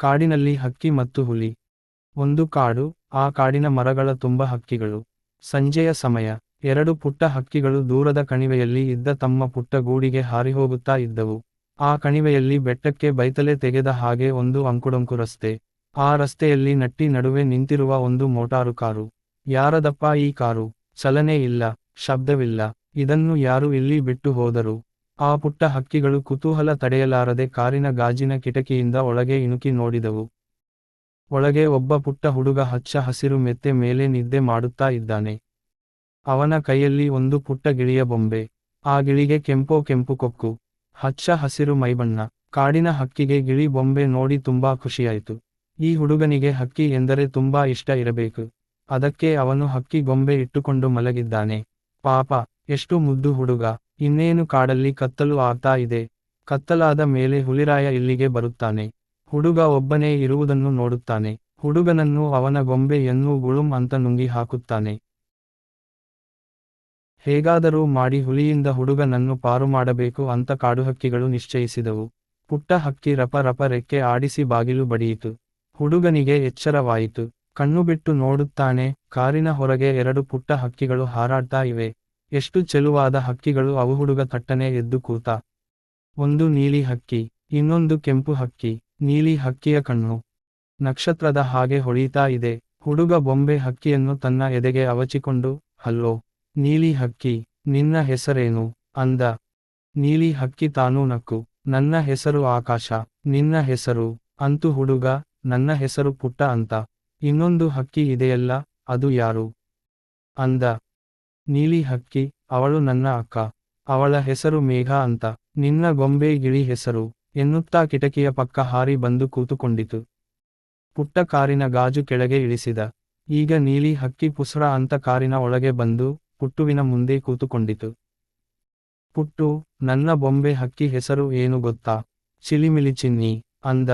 ಕಾಡಿನಲ್ಲಿ ಹಕ್ಕಿ ಮತ್ತು ಹುಲಿ. ಒಂದು ಕಾಡು, ಆ ಕಾಡಿನ ಮರಗಳ ತುಂಬ ಹಕ್ಕಿಗಳು. ಸಂಜೆಯ ಸಮಯ, ಎರಡು ಪುಟ್ಟ ಹಕ್ಕಿಗಳು ದೂರದ ಕಣಿವೆಯಲ್ಲಿ ಇದ್ದ ತಮ್ಮ ಪುಟ್ಟ ಗೂಡಿಗೆ ಹಾರಿಹೋಗುತ್ತಾ ಇದ್ದವು. ಆ ಕಣಿವೆಯಲ್ಲಿ ಬೆಟ್ಟಕ್ಕೆ ಬೈತಲೆ ತೆಗೆದ ಹಾಗೆ ಒಂದು ಅಂಕುಡೊಂಕು ರಸ್ತೆ. ಆ ರಸ್ತೆಯಲ್ಲಿ ನಟ್ಟಿ ನಡುವೆ ನಿಂತಿರುವ ಒಂದು ಮೋಟಾರು ಕಾರು. ಯಾರದಪ್ಪ ಈ ಕಾರು? ಚಲನೆ ಇಲ್ಲ, ಶಬ್ದವಿಲ್ಲ. ಇದನ್ನು ಯಾರು ಇಲ್ಲಿ ಬಿಟ್ಟು ಹೋದರು? ಆ ಪುಟ್ಟ ಹಕ್ಕಿಗಳು ಕುತೂಹಲ ತಡೆಯಲಾರದೆ ಕಾರಿನ ಗಾಜಿನ ಕಿಟಕಿಯಿಂದ ಒಳಗೆ ಇಣುಕಿ ನೋಡಿದವು. ಒಳಗೆ ಒಬ್ಬ ಪುಟ್ಟ ಹುಡುಗ ಹಚ್ಚ ಹಸಿರು ಮೆತ್ತೆ ಮೇಲೆ ನಿದ್ದೆ ಮಾಡುತ್ತಾ ಇದ್ದಾನೆ. ಅವನ ಕೈಯಲ್ಲಿ ಒಂದು ಪುಟ್ಟ ಗಿಳಿಯ ಬೊಂಬೆ. ಆ ಗಿಳಿಗೆ ಕೆಂಪೋ ಕೆಂಪು ಕೊಕ್ಕು. ಹಚ್ಚ ಹಸಿರು ಮೈಬಣ್ಣ. ಕಾಡಿನ ಹಕ್ಕಿಗೆ ಗಿಳಿ ಬೊಂಬೆ ನೋಡಿ ತುಂಬಾ ಖುಷಿಯಾಯಿತು. ಈ ಹುಡುಗನಿಗೆ ಹಕ್ಕಿ ಎಂದರೆ ತುಂಬಾ ಇಷ್ಟ ಇರಬೇಕು. ಅದಕ್ಕೆ ಅವನು ಹಕ್ಕಿ ಗೊಂಬೆ ಇಟ್ಟುಕೊಂಡು ಮಲಗಿದ್ದಾನೆ. ಪಾಪ ಎಷ್ಟು ಮುದ್ದು ಹುಡುಗ, ಇನ್ನೇನು ಕಾಡಲ್ಲಿ ಕತ್ತಲು ಆಗ್ತಾ ಇದೆ. ಕತ್ತಲಾದ ಮೇಲೆ ಹುಲಿರಾಯ ಇಲ್ಲಿಗೆ ಬರುತ್ತಾನೆ. ಹುಡುಗ ಒಬ್ಬನೇ ಇರುವುದನ್ನು ನೋಡುತ್ತಾನೆ. ಹುಡುಗನನ್ನು ಅವನ ಗೊಂಬೆಯನ್ನು ಗುಳುಂ ಅಂತ ನುಂಗಿ ಹಾಕುತ್ತಾನೆ. ಹೇಗಾದರೂ ಮಾಡಿ ಹುಲಿಯಿಂದ ಹುಡುಗನನ್ನು ಪಾರು ಮಾಡಬೇಕು ಅಂತ ಕಾಡುಹಕ್ಕಿಗಳು ನಿಶ್ಚಯಿಸಿದವು. ಪುಟ್ಟ ಹಕ್ಕಿ ರಪ ರಪ ರೆಕ್ಕೆ ಆಡಿಸಿ ಬಾಗಿಲು ಬಡಿಯಿತು. ಹುಡುಗನಿಗೆ ಎಚ್ಚರವಾಯಿತು. ಕಣ್ಣು ಬಿಟ್ಟು ನೋಡುತ್ತಾನೆ, ಕಾರಿನ ಹೊರಗೆ ಎರಡು ಪುಟ್ಟ ಹಕ್ಕಿಗಳು ಹಾರಾಡ್ತಾ ಇವೆ. ಎಷ್ಟು ಚೆಲುವಾದ ಹಕ್ಕಿಗಳು ಅವು ಹುಡುಗ ತಟ್ಟನೆ ಎದ್ದು ಕೂತ. ಒಂದು ನೀಲಿ ಹಕ್ಕಿ, ಇನ್ನೊಂದು ಕೆಂಪು ಹಕ್ಕಿ, ನೀಲಿ ಹಕ್ಕಿಯ ಕಣ್ಣು. ನಕ್ಷತ್ರದ ಹಾಗೆ ಹೊಳೀತಾ ಇದೆ. ಹುಡುಗ ಬೊಂಬೆ ಹಕ್ಕಿಯನ್ನು ತನ್ನ ಎದೆಗೆ ಅವಚಿಕೊಂಡು, ಹಲ್ಲೋ, ನೀಲಿ ಹಕ್ಕಿ, ನಿನ್ನ ಹೆಸರೇನು? ಅಂದ. ನೀಲಿ ಹಕ್ಕಿ ತಾನೂ ನಕ್ಕು. ನನ್ನ ಹೆಸರು ಆಕಾಶ, ನಿನ್ನ ಹೆಸರು? ಅಂತು ಹುಡುಗ, ನನ್ನ ಹೆಸರು ಪುಟ್ಟ ಅಂತ. ಇನ್ನೊಂದು ಹಕ್ಕಿ ಇದೆಯಲ್ಲ, ಅದು ಯಾರು? ಅಂದ. ನೀಲಿ ಹಕ್ಕಿ, ಅವಳು ನನ್ನ ಅಕ್ಕ, ಅವಳ ಹೆಸರು ಮೇಘ ಅಂತ, ನಿನ್ನ ಗೊಂಬೆ ಗಿಳಿ ಹೆಸರು, ಎನ್ನುತ್ತಾ ಕಿಟಕಿಯ ಪಕ್ಕ ಹಾರಿ ಬಂದು ಕೂತುಕೊಂಡಿತು. ಪುಟ್ಟ ಕಾರಿನ ಗಾಜು ಕೆಳಗೆ ಇಳಿಸಿದ. ಈಗ ನೀಲಿ ಹಕ್ಕಿ ಪುಸ್ರ ಅಂತ ಕಾರಿನ ಒಳಗೆ ಬಂದು ಪುಟ್ಟುವಿನ ಮುಂದೆ ಕೂತುಕೊಂಡಿತು. ಪುಟ್ಟು, ನನ್ನ ಬೊಂಬೆ ಹಕ್ಕಿ ಹೆಸರು ಏನು ಗೊತ್ತಾ? ಚಿಲಿಮಿಲಿ ಚಿನ್ನಿ, ಅಂದ.